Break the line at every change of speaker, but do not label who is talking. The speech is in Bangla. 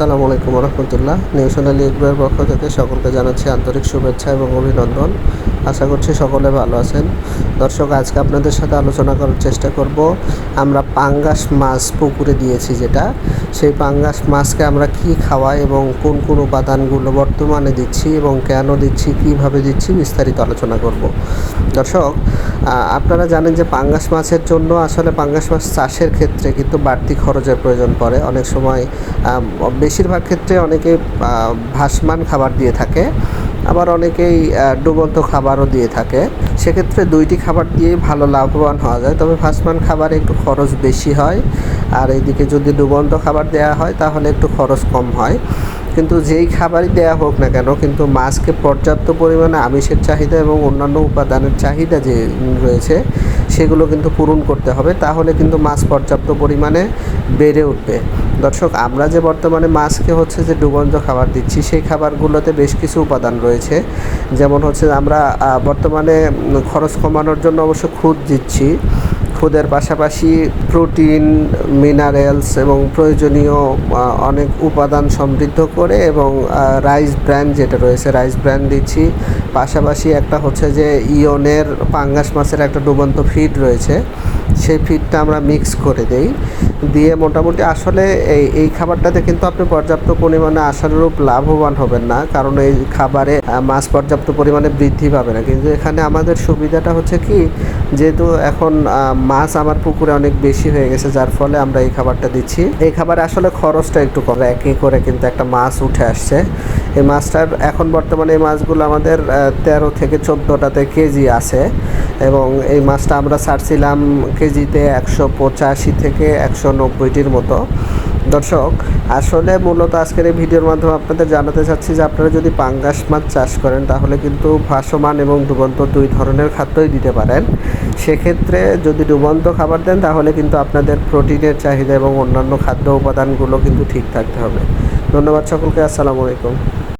আসসালামু আলাইকুম রহমতুল্লাহ নিউজ সোনালী ইকবারের পক্ষ থেকে সকলকে জানাচ্ছি আন্তরিক শুভেচ্ছা এবং অভিনন্দন। আশা করছি সকলে ভালো আছেন। দর্শক, আজকে আপনাদের সাথে আলোচনা করার চেষ্টা করব। আমরা পাঙ্গাস মাছ পুকুরে দিয়েছি যেটা। সেই পাঙ্গাস মাছকে আমরা কি খাওয়াই এবং কোন কোন উপাদানগুলো বর্তমানে দিচ্ছি এবং কেন দিচ্ছি, কীভাবে দিচ্ছি বিস্তারিত আলোচনা করব। দর্শক আপনারা জানেন যে পাঙ্গাস মাছের জন্য আসলে পাঙ্গাস মাছ চাষের ক্ষেত্রে কিন্তু বাড়তি খরচের প্রয়োজন পড়ে। অনেক সময় বেশিরভাগ ক্ষেত্রে অনেকে ভাসমান খাবার দিয়ে থাকে, আবার অনেকেই ডুবন্ত খাবারও দিয়ে থাকে। সেক্ষেত্রে দুইটি খাবার দিয়েই ভালো লাভবান হওয়া যায়। তবে ভাসমান খাবারে একটু খরচ বেশি হয়, আর এইদিকে যদি ডুবন্ত খাবার দেওয়া হয়, তাহলে একটু খরচ কম হয়। কিন্তু যেই খাবারই দেওয়া হোক না কেন, কিন্তু মাছকে পর্যাপ্ত পরিমাণে আমিষের চাহিদা এবং অন্যান্য উপাদানের চাহিদা যে রয়েছে, সেগুলো কিন্তু পূরণ করতে হবে। তাহলে কিন্তু মাছ পর্যাপ্ত পরিমাণে বেড়ে উঠবে। দর্শক, আমরা যে বর্তমানে মাছকে হচ্ছে যে ডুবন্ত খাবার দিচ্ছি, সেই খাবারগুলোতে বেশ কিছু উপাদান রয়েছে। যেমন হচ্ছে আমরা বর্তমানে খরচ কমানোর জন্য অবশ্য খুদ দিচ্ছি। খুদের পাশাপাশি প্রোটিন, মিনারেলস এবং প্রয়োজনীয় অনেক উপাদান সমৃদ্ধ করে এবং রাইস ব্র্যান্ড যেটা রয়েছে, রাইস ব্র্যান্ড দিচ্ছি। পাশাপাশি একটা হচ্ছে যে ইয়নের পাঙ্গাস মাছের একটা ডুবন্ত ফিড রয়েছে। সেই ফিডটা আমরা মিক্স করে দেই। দিয়ে মোটামুটি আসলে এই এই খাবারটাতে কিন্তু আপনি পর্যাপ্ত পরিমাণে আশানুরূপ লাভবান হবেন না। কারণ এই খাবারে মাছ পর্যাপ্ত পরিমাণে বৃদ্ধি পাবে না। কিন্তু এখানে আমাদের সুবিধাটা হচ্ছে কি, যেহেতু এখন মাছ আমার পুকুরে অনেক বেশি হয়ে গেছে, যার ফলে আমরা এই খাবারটা দিচ্ছি। এই খাবারে আসলে খরচটা একটু কম। একে করে কিন্তু একটা মাছ উঠে আসছে। এই মাছটার এখন বর্তমানে এই মাছগুলো আমাদের তেরো থেকে চোদ্দোটাতে কেজি আছে এবং এই মাছটা আমরা ছাড়ছিলাম কেজিতে একশো পঁচাশি থেকে একশো নব্বইটির মতো। দর্শক, আসলে মূলত আজকের এই ভিডিওর মাধ্যমে আপনাদের জানাতে চাচ্ছি যে আপনারা যদি পাঙ্গাস মাছ চাষ করেন, তাহলে কিন্তু ভাসমান এবং ডুবন্ত দুই ধরনের খাদ্যই দিতে পারেন। সেক্ষেত্রে যদি ডুবন্ত খাবার দেন, তাহলে কিন্তু আপনাদের প্রোটিনের চাহিদা এবং অন্যান্য খাদ্য উপাদানগুলো কিন্তু ঠিক থাকতে হবে। ধন্যবাদ সকলকে, আসসালামু আলাইকুম।